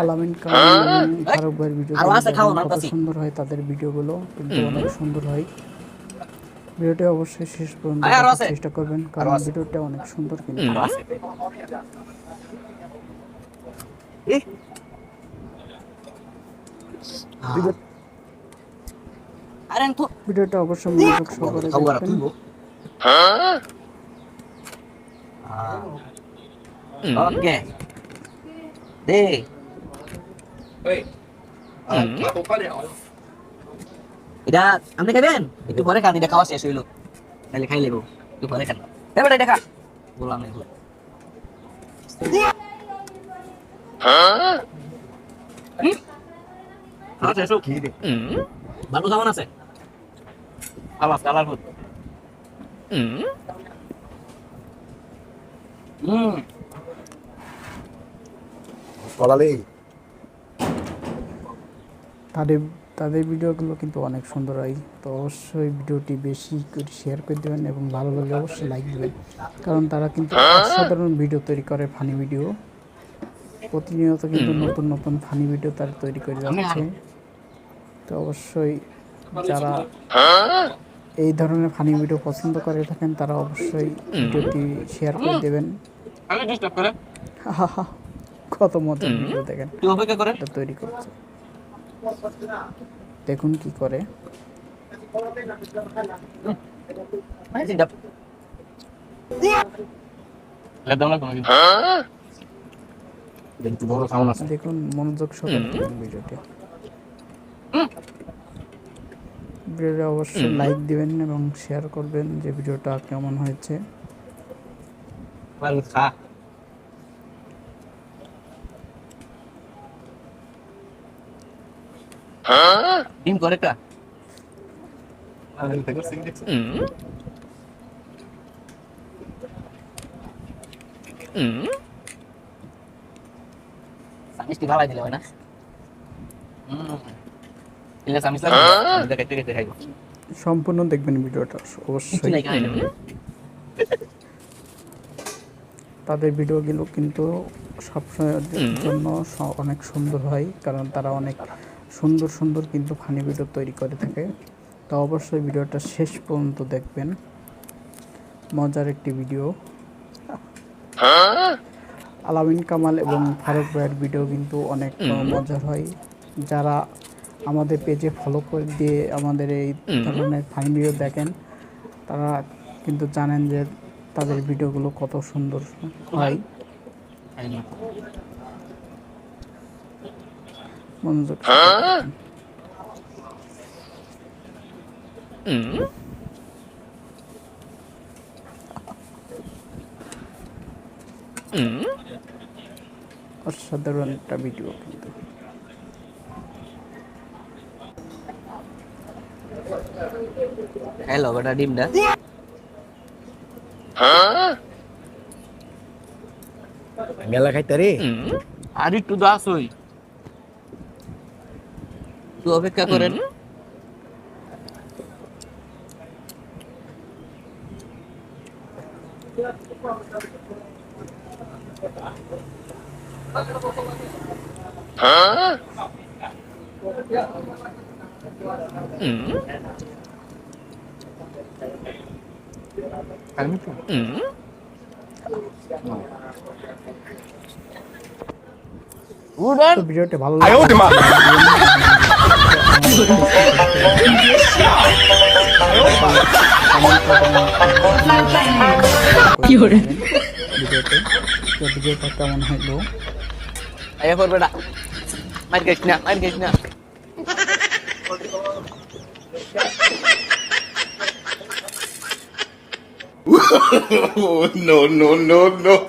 আলামিন কামাল এবং ফারুক ভাইয়ের ভিডিও আরও আছে, খাও না, কত সুন্দর হয় তাদের ভিডিওগুলো কিন্তু অনেক সুন্দর হয়। ভিডিওটি অবশ্যই শেষ পর্যন্ত আয়। চেষ্টা করবেন কারণ ভিডিওটা অনেক সুন্দর কিন্তু. আরে তো ভিডিওটা অবশ্যই মনোযোগ সহকারে দেখবেন। ওকে দে এটা আপনি খাবেন একটু পরে খান এটা খাওয়া শেষ হইল তাহলে খাই লেবো একটু পরে খান এ বেটা দেখা বললাম এগুলো ভালো কেমন আছে আলাস কালারফুল হুম। তাদের তাদের ভিডিওগুলো কিন্তু অনেক সুন্দর হয়। তো অবশ্যই ভিডিওটি বেশি করে শেয়ার করে দেবেন এবং ভালো লাগলে অবশ্যই লাইক দেবেন। কারণ তারা কিন্তু সাধারণ ভিডিও তৈরি করে ফানি ভিডিও প্রতিনিয়ত কিন্তু নতুন নতুন ফানি ভিডিও তারা তৈরি করে যাচ্ছে। তো অবশ্যই যারা এই ধরনের ফানি ভিডিও পছন্দ করে থাকেন তারা অবশ্যই ভিডিওটি শেয়ার করে দেবেন। আমি ডিস্টার্ব করে। হাহা, কত মজার ভিডিও দেখেন। এটা তৈরি করছে। দেখুন কি করে। দেখুন মনোযোগ সহকারে দেখুন ভিডিওটি ভিডিওটা অবশ্যই লাইক দিবেন এবং শেয়ার করবেন যে ভিডিওটা কেমন হয়েছে। ডিম করে কা। সামিস কি ভালো দিলে হয় না? হুম। ইলে সামিস লাগে দেখা থেকে দেখাই সম্পূর্ণ দেখবেন ভিডিওটা অবশ্যই। তাদের ভিডিওগুলো কিন্তু সবসময়ের জন্য অনেক সুন্দর হয় কারণ তারা অনেক সুন্দর সুন্দর কিন্তু ফানি ভিডিও তৈরি করে থাকে। তো অবশ্যই ভিডিওটা শেষ পর্যন্ত দেখবেন। মজার একটি ভিডিও। আলামিন কামাল এবং ফারুক ভাইয়ের ভিডিও কিন্তু অনেক মজার হয়। যারা আমাদের পেজে ফলো করে দিয়ে আমাদের এই ধরনের ফানি ভিডিও দেখেন। তারা কিন্তু জানেন যে তাদের ভিডিওগুলো কত সুন্দর হয়। মনোযোগ অসাধারণ একটা ভিডিও কিন্তু। হ্যালো বেটা ডিমটা মেলা খাইতে রে আর একটু দাস হই তুই অপেক্ষা করেন উড়ান তো ভিডিওটি ভালো লাগে ভিডিওতে তো ভিডিওটা কেমন হলো আয়া কর বেটা মার গেছ না মার গেছ না no no no no